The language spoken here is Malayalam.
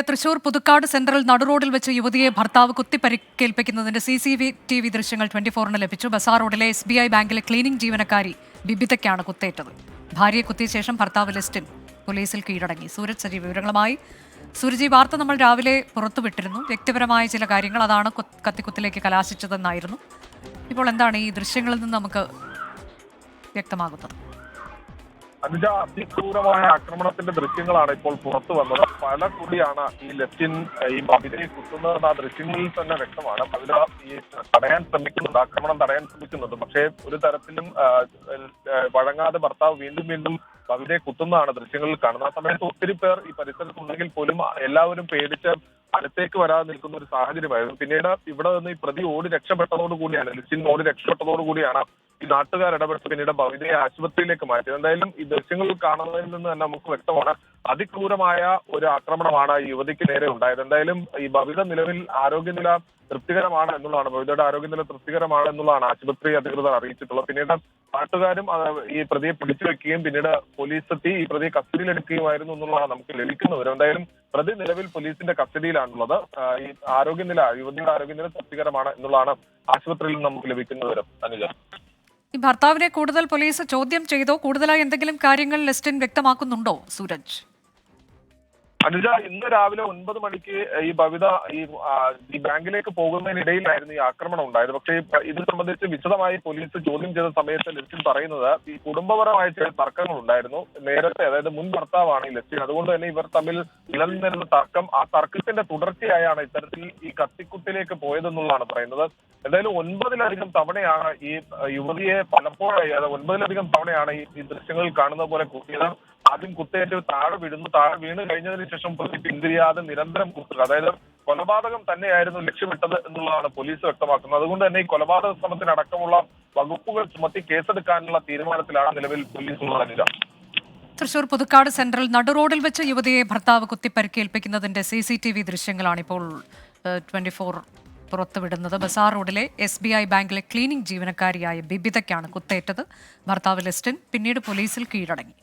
തൃശൂർ പുതുക്കാട് സെൻട്രൽ നടുറോഡിൽ വെച്ച് യുവതിയെ ഭർത്താവ് കുത്തിപ്പരിക്കേൽപ്പിക്കുന്നതിന്റെ സി സി ടി വി ദൃശ്യങ്ങൾ ട്വന്റി ഫോറിന് ലഭിച്ചു. ബസാർ റോഡിലെ എസ് ബി ഐ ബാങ്കിലെ ക്ലീനിംഗ് ജീവനക്കാരി ബിബിതയ്ക്കാണ് കുത്തേറ്റത്. ഭാര്യയെ കുത്തിയ ശേഷം ഭർത്താവ് ലിസ്റ്റിൽ പോലീസിൽ കീഴടങ്ങി. സൂരജ് സജീവ് വിവരങ്ങളുമായി. സുരജി വാർത്ത നമ്മൾ രാവിലെ പുറത്തുവിട്ടിരുന്നു. വ്യക്തിപരമായ ചില കാര്യങ്ങൾ അതാണ് കത്തിക്കുത്തിലേക്ക് കലാശിച്ചതെന്നായിരുന്നു. ഇപ്പോൾ എന്താണ് ഈ ദൃശ്യങ്ങളിൽ നിന്ന് നമുക്ക് വ്യക്തമാകുന്നത്? അനുജ അതിക്രൂരമായ ആക്രമണത്തിന്റെ ദൃശ്യങ്ങളാണ് ഇപ്പോൾ പുറത്തു വന്നത്. പല കുടിയാണ് ഈ ലെഫ്റ്റിൻ ഈ ബബിതയെ കുത്തുന്നതെന്ന് ആ ദൃശ്യങ്ങളിൽ തന്നെ വ്യക്തമാണ്. ബബിത ഈ തടയാൻ ശ്രമിക്കുന്നുണ്ട് ആക്രമണം തടയാൻ ശ്രമിക്കുന്നുണ്ട്. പക്ഷേ ഒരു തരത്തിലും വഴങ്ങാതെ ഭർത്താവ് വീണ്ടും വീണ്ടും ബബിതയെ കുത്തുന്നതാണ് ദൃശ്യങ്ങളിൽ കാണുന്നത്. ആ സമയത്ത് ഒത്തിരി പേർ ഈ പരിസരത്തുണ്ടെങ്കിൽ പോലും എല്ലാവരും പേടിച്ച് അടുത്തേക്ക് വരാതെ നിൽക്കുന്ന ഒരു സാഹചര്യമായിരുന്നു. പിന്നീട് ഇവിടെ നിന്ന് ഈ പ്രതി ഓടി രക്ഷപ്പെട്ടതോടുകൂടിയാണ് ലിസ്റ്റിൻ ഓടി രക്ഷപ്പെട്ടതോടു കൂടിയാണ് ഈ നാട്ടുകാർ ഇടപെട്ട് പിന്നീട് ഭവിതയെ ആശുപത്രിയിലേക്ക് മാറ്റി. എന്തായാലും ഈ ദൃശ്യങ്ങൾ കാണുന്നതിൽ നിന്ന് തന്നെ നമുക്ക് വ്യക്തമാണ് അതിക്രൂരമായ ഒരു ആക്രമണമാണ് ഈ യുവതിക്ക് നേരെ ഉണ്ടായത്. എന്തായാലും ഈ ഭവിത നിലവിൽ ആരോഗ്യനില തൃപ്തികരമാണ് എന്നുള്ളതാണ്. ഭവിതയുടെ ആരോഗ്യനില തൃപ്തികരമാണ് എന്നുള്ളതാണ് ആശുപത്രി അധികൃതർ അറിയിച്ചിട്ടുള്ളത്. പിന്നീട് നാട്ടുകാരും ഈ പ്രതിയെ പിടിച്ചു വെക്കുകയും പിന്നീട് പോലീസ് എത്തി ഈ പ്രതിയെ കസ്റ്റഡിയിലെടുക്കുകയുമായിരുന്നു എന്നുള്ളതാണ് നമുക്ക് ലഭിക്കുന്നത് എന്തായാലും പ്രതി നിലവിൽ പോലീസിന്റെ കസ്റ്റഡിയിലാണുള്ളത്. ഈ ആരോഗ്യനില യുവതിയുടെ ആരോഗ്യനില തൃപ്തികരമാണ് എന്നുള്ളതാണ് ആശുപത്രിയിൽ നിന്ന് നമുക്ക് ലഭിക്കുന്ന വിവരം. അനുജ. ഈ ഭർത്താവിനെ കൂടുതൽ പോലീസ് ചോദ്യം ചെയ്തോ കൂടുതലായി എന്തെങ്കിലും കാര്യങ്ങൾ ലിസ്റ്റിൻ വ്യക്തമാക്കുന്നുണ്ടോ സൂരജ്? അനുജ ഇന്ന് രാവിലെ ഒൻപത് മണിക്ക് ഈ ഭവിത ഈ ബാങ്കിലേക്ക് പോകുന്നതിനിടയിലായിരുന്നു ഈ ആക്രമണം ഉണ്ടായത്. പക്ഷേ ഇത് സംബന്ധിച്ച് വിശദമായി പോലീസ് ചോദ്യം ചെയ്ത സമയത്ത് ലസ്റ്റിൻ പറയുന്നത് ഈ കുടുംബപരമായ ചില തർക്കങ്ങൾ ഉണ്ടായിരുന്നു. നേരത്തെ അതായത് മുൻ ഭർത്താവാണ് ഈ ലസ്റ്റിൻ അതുകൊണ്ട് തന്നെ ഇവർ തമ്മിൽ നിലനിന്നിരുന്ന തർക്കം ആ തർക്കത്തിന്റെ തുടർച്ചയായാണ് ഇത്തരത്തിൽ ഈ കത്തിക്കുത്തിലേക്ക് പോയതെന്നുള്ളതാണ് പറയുന്നത്. എന്തായാലും ഒൻപതിലധികം തവണയാണ് ഈ യുവതിയെ പലപ്പോഴായി അതായത് ഒൻപതിലധികം തവണയാണ് ഈ ദൃശ്യങ്ങളിൽ കാണുന്ന പോലെ കുത്തിയത് ആദ്യം കുത്തേറ്റ് താഴെ വീഴുന്നു. താഴെ വീണ് കഴിഞ്ഞതിന് ശേഷം പ്രതി പിന്തിരിയാതെ നിരന്തരം കുത്തുക അതായത് കൊലപാതകം തന്നെയായിരുന്നു ലക്ഷ്യമിട്ടത് എന്നുള്ളതാണ് പോലീസ് വ്യക്തമാക്കുന്നത്. അതുകൊണ്ട് തന്നെ ഈ കൊലപാതക ശ്രമത്തിനടക്കമുള്ള വകുപ്പുകൾ ചുമത്തി കേസെടുക്കാനുള്ള തീരുമാനത്തിലാണ് നിലവിൽ പോലീസ് ഉള്ളത് അനില തൃശൂർ പുതുക്കാട് സെൻട്രൽ നടുറോഡിൽ വെച്ച് യുവതിയെ ഭർത്താവ് കുത്തിപ്പരിക്കേൽപ്പിക്കുന്നതിന്റെ സി സി ടി വി ദൃശ്യങ്ങളാണിപ്പോൾ ട്വന്റി ഫോർ പുറത്തുവിടുന്നത്. ബസാർ റോഡിലെ എസ് ബി ഐ ബാങ്കിലെ ക്ലീനിംഗ് ജീവനക്കാരിയായ ബിബിതയ്ക്കാണ് കുത്തേറ്റത്. ഭർത്താവ് ലിസ്റ്റിൻ പിന്നീട് പോലീസിൽ കീഴടങ്ങി.